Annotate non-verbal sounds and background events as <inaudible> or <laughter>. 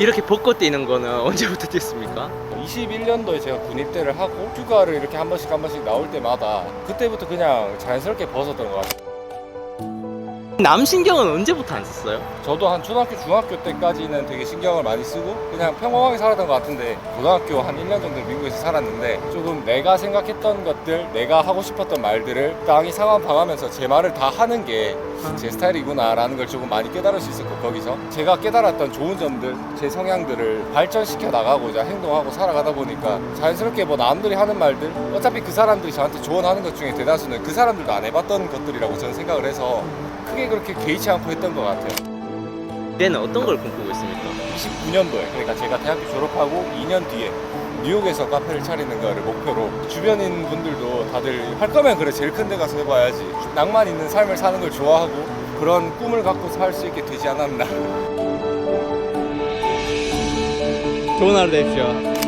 이렇게 벚꽃 뛰는 거는 <laughs> 언제부터 뛰었습니까? 21년도에 제가 군 입대를 하고 휴가를 이렇게 한 번씩 한 번씩 나올 때마다 그때부터 그냥 자연스럽게 벗었던 것 같아요. 남신경은 언제부터 안 썼어요? 저도 한 초등학교, 중학교 때까지는 되게 신경을 많이 쓰고 그냥 평범하게 살았던 것 같은데 고등학교 한 1년 정도 미국에서 살았는데 조금 내가 생각했던 것들, 내가 하고 싶었던 말들을 땅이 상황 봐가면서 제 말을 다 하는 게 제 스타일이구나라는 걸 조금 많이 깨달을 수 있었고 거기서 제가 깨달았던 좋은 점들, 제 성향들을 발전시켜 나가고자 행동하고 살아가다 보니까 자연스럽게 뭐 남들이 하는 말들 어차피 그 사람들이 저한테 조언하는 것 중에 대다수는 그 사람들도 안 해봤던 것들이라고 저는 생각을 해서 크게 그렇게 개의치 않고 했던 것 같아요. 때는 어떤 걸 꿈꾸고 있습니까? 29년도에 그러니까 제가 대학교 졸업하고 2년 뒤에 뉴욕에서 카페를 차리는 거를 목표로 주변인 분들도 다들 할 거면 그래 제일 큰 데 가서 해봐야지 낭만 있는 삶을 사는 걸 좋아하고 그런 꿈을 갖고 살 수 있게 되지 않았나 좋은 하루 되십시오.